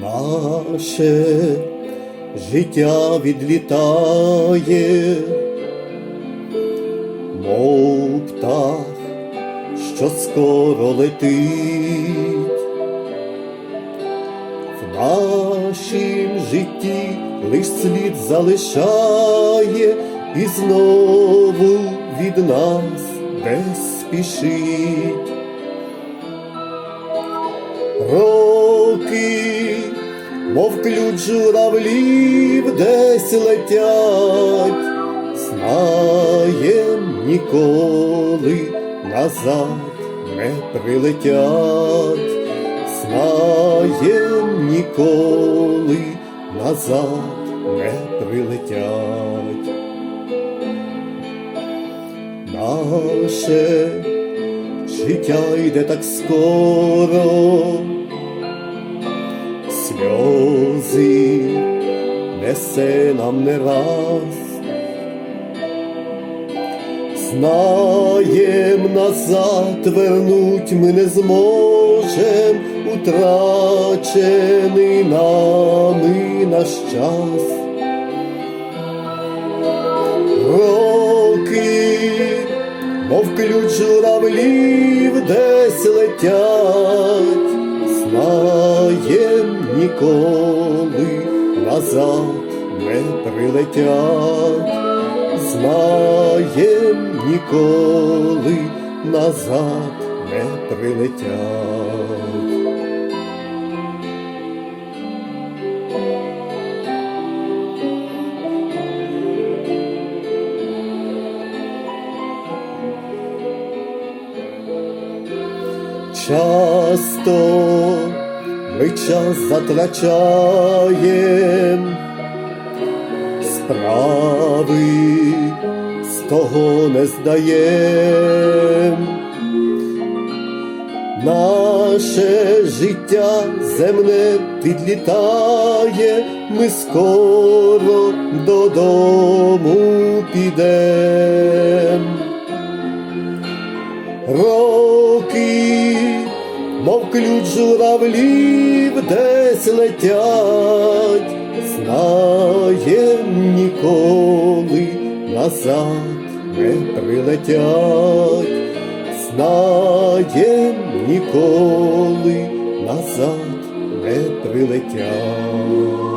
наше життя відлітає, мов птах, що скоро летить. В нашім житті лиш слід залишає і знову від нас десь спішить. Роки, мов ключ журавлів, десь летять, знаєм ніколи назад не прилетять, знаєм ніколи назад не прилетять. Наше життя йде так скоро, сльози несе нам не раз. Знаєм назад вернуть ми не зможем, утрачений нами наш час. Роки, мов ключ журавлів десь летять, ніколи назад не прилетять, знаєм ніколи назад не прилетять. Часто ми час затрачаєм, справи з того не здаєм. Наше життя земне підлітає, ми скоро додому підем. Роки, мов ключ журавлів, десь летять, знаєм ніколи назад не прилетять, знаєм ніколи назад не прилетять.